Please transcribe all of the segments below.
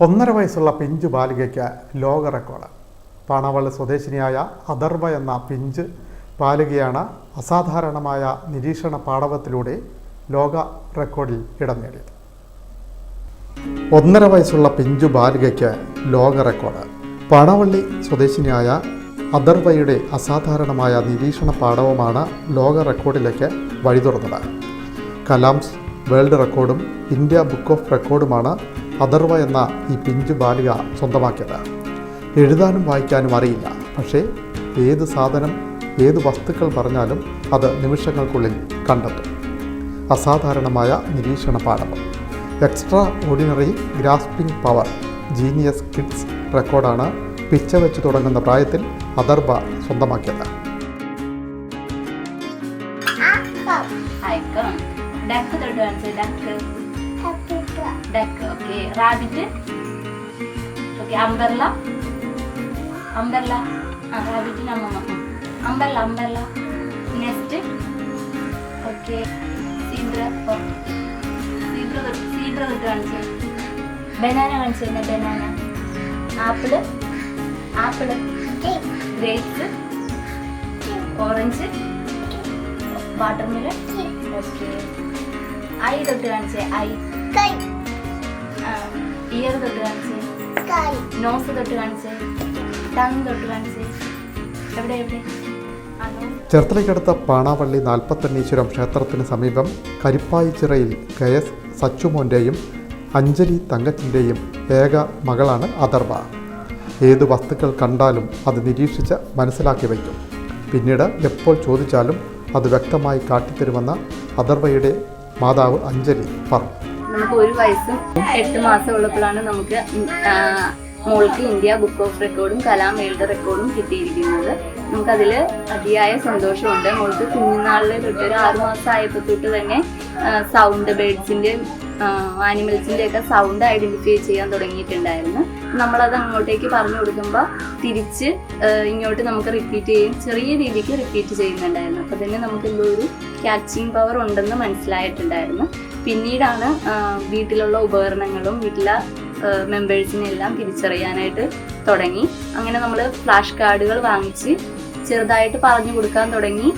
ഒന്നര വയസ്സുള്ള പിഞ്ചു ബാലികയ്ക്ക് ലോക റെക്കോർഡ് പാണവള്ളി സ്വദേശിനിയായ അഥർവ എന്ന പിഞ്ച് ബാലികയാണ് അസാധാരണമായ നിരീക്ഷണ പാടവത്തിലൂടെ ലോക റെക്കോർഡിൽ ഇടം നേടിയത്. ഒന്നര വയസ്സുള്ള പിഞ്ചു ബാലികയ്ക്ക് ലോക റെക്കോർഡ് പാണവള്ളി സ്വദേശിനിയായ അഥർവയുടെ അസാധാരണമായ നിരീക്ഷണ പാടവമാണ് ലോക റെക്കോർഡിലേക്ക് വഴി തുറന്നത് കലാംസ് വേൾഡ് റെക്കോർഡും ഇന്ത്യ ബുക്ക് ഓഫ് റെക്കോർഡുമാണ് അഥർവ എന്ന ഈ പിഞ്ചു ബാലിക സ്വന്തമാക്കിയത് എഴുതാനും വായിക്കാനും അറിയില്ല പക്ഷേ ഏത് സാധനം ഏത് വസ്തുക്കൾ പറഞ്ഞാലും അത് നിമിഷങ്ങൾക്കുള്ളിൽ കണ്ടെത്തും അസാധാരണമായ നിരീക്ഷണ പാഠം extraordinary grasping power genius kids റെക്കോർഡാണ് പിച്ച വെച്ച് തുടങ്ങുന്ന പ്രായത്തിൽ അതർബ സ്വന്തമാക്കിയത് ഡക്ക് തൊട്ട് കാണിച്ചേ duck okay. Rabbit. Okay umbrella umbrella ആ റാബിറ്റിന് അമ്മമ്മ umbrella umbrella next okay zebra zebra തൊട്ട് സീബ്ര തൊട്ട് കാണിച്ചേ ബനാന കാണിച്ചു തന്നെ banana apple apple grapes orange watermelon okay eye തൊട്ട് കാണിച്ചേ ഐ ഇയർ തൊട്ട് കാണിച്ചേ. നോസ് തൊട്ട് കാണിച്ചേ. ടങ് തൊട്ട് കാണിച്ചേ. എവിടെ എവിടെ. ചേർത്തലയ്ക്കടുത്ത പാണാവള്ളി നാൽപ്പത്തണ്ണീശ്വരം ക്ഷേത്രത്തിന് സമീപം കരിപ്പായിച്ചിറയിൽ കെ എസ് സച്ചുമോന്റെയും അഞ്ജലി തങ്കച്ചിന്റെയും ഏക മകളാണ് അഥർവ. ഏത് വസ്തുക്കൾ കണ്ടാലും അത് നിരീക്ഷിച്ച് മനസ്സിലാക്കി വയ്ക്കും. പിന്നീട് എപ്പോൾ ചോദിച്ചാലും അത് വ്യക്തമായി കാട്ടിത്തരുമെന്ന് അഥർവയുടെ മാതാവ് അഞ്ജലി പറഞ്ഞു. നമുക്ക് ഒരു വയസ്സും എട്ട് മാസം ഉള്ളപ്പോഴാണ് നമുക്ക് മോൾക്ക് ഇന്ത്യ ബുക്ക് ഓഫ് റെക്കോർഡും കലാം വേൾഡ് റെക്കോർഡും കിട്ടിയിരിക്കുന്നത്. നമുക്കതിൽ അതിയായ സന്തോഷമുണ്ട്. മോൾക്ക് കുഞ്ഞുനാളിൽ തൊട്ട് ഒരു ആറുമാസം ആയപ്പോൾ തൊട്ട് തന്നെ സൗണ്ട് ബേഡ്സിന്റെയും ആനിമൽസിന്റെ ഒക്കെ സൗണ്ട് ഐഡന്റിഫൈ ചെയ്യാൻ തുടങ്ങിയിട്ടുണ്ടായിരുന്നു. നമ്മളത് അങ്ങോട്ടേക്ക് പറഞ്ഞു കൊടുക്കുമ്പോൾ തിരിച്ച് ഇങ്ങോട്ട് നമുക്ക് റിപ്പീറ്റ് ചെയ്യും. ചെറിയ രീതിക്ക് റിപ്പീറ്റ് ചെയ്യുന്നുണ്ടായിരുന്നു. അപ്പോൾ തന്നെ നമുക്ക് ഒരു ക്യാച്ചിങ് പവർ ഉണ്ടെന്ന് മനസ്സിലായിട്ടുണ്ടായിരുന്നു. പിന്നീടാണ് വീട്ടിലുള്ള ഉപകരണങ്ങളും വീട്ടിലെ മെമ്പേഴ്സിനെല്ലാം തിരിച്ചറിയാനായിട്ട് തുടങ്ങി. അങ്ങനെ നമ്മൾ ഫ്ലാഷ് കാർഡുകൾ വാങ്ങിച്ച് ചെറുതായിട്ട് പറഞ്ഞു കൊടുക്കാൻ തുടങ്ങി.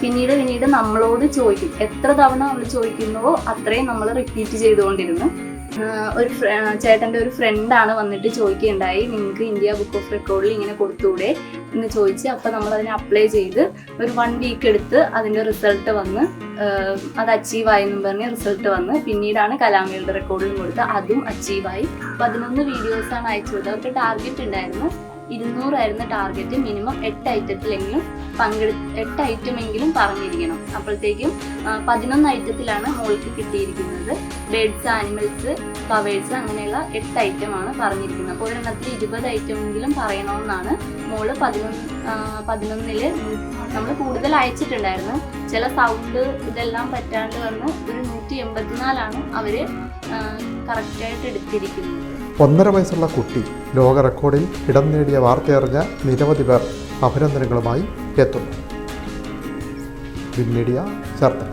പിന്നീട് പിന്നീട് നമ്മളോട് ചോദിക്കും. എത്ര തവണ നമ്മൾ ചോദിക്കുന്നുവോ അത്രയും നമ്മൾ റിപ്പീറ്റ് ചെയ്തുകൊണ്ടിരുന്നു. ഒരു ചേട്ടന്റെ ഒരു ഫ്രണ്ടാണ് വന്നിട്ട് ചോദിക്കുകയുണ്ടായി നിങ്ങൾക്ക് ഇന്ത്യ ബുക്ക് ഓഫ് റെക്കോർഡിൽ ഇങ്ങനെ കൊടുത്തൂടെ? എന്ന് ചോദിച്ച് അപ്പോൾ നമ്മൾ അതിനെ അപ്ലൈ ചെയ്ത് ഒരു വൺ വീക്ക് എടുത്ത് അതിന്റെ റിസൾട്ട് വന്ന് അത് അച്ചീവ് ആയെന്നും പറഞ്ഞ് റിസൾട്ട് വന്ന്. പിന്നീടാണ് കലാമയുടെ റെക്കോർഡിലും കൊടുത്ത് അതും അച്ചീവായി പതിനൊന്ന് വീഡിയോസാണ് കൊടുത്തത്. അവർക്ക് ടാർഗറ്റ് ഉണ്ടായിരുന്നു. ഇരുന്നൂറായിരുന്നു ടാർഗറ്റ് മിനിമം എട്ട് ഐറ്റത്തിലെങ്കിലും പങ്കെടു എട്ട് ഐറ്റമെങ്കിലും പറഞ്ഞിരിക്കണം. അപ്പോഴത്തേക്കും പതിനൊന്ന് ഐറ്റത്തിലാണ് മോൾക്ക് കിട്ടിയിരിക്കുന്നത്. ബേഡ്സ് ആനിമൽസ് പവേഴ്സ് അങ്ങനെയുള്ള എട്ട് ഐറ്റമാണ് പറഞ്ഞിരിക്കുന്നത്. അപ്പോൾ ഒരെണ്ണത്തിൽ ഇരുപത് ഐറ്റമെങ്കിലും പറയണമെന്നാണ് മോൾ പതിനൊന്ന് പതിനൊന്നിൽ നമ്മൾ കൂടുതൽ അയച്ചിട്ടുണ്ടായിരുന്നു. ചില സൗണ്ട് ഇതെല്ലാം പറ്റാണ്ട് വന്ന് ഒരു നൂറ്റി എൺപത്തിനാലാണ് അവർ കറക്റ്റായിട്ട് എടുത്തിരിക്കുന്നത്. ഒന്നര വയസ്സുള്ള കുട്ടി ലോക റെക്കോർഡിൽ ഇടം നേടിയ വാർത്തയറിഞ്ഞ നിരവധി പേർ അഭിനന്ദനങ്ങളുമായി എത്തുന്നു. മീഡിയ ചേർത്തല.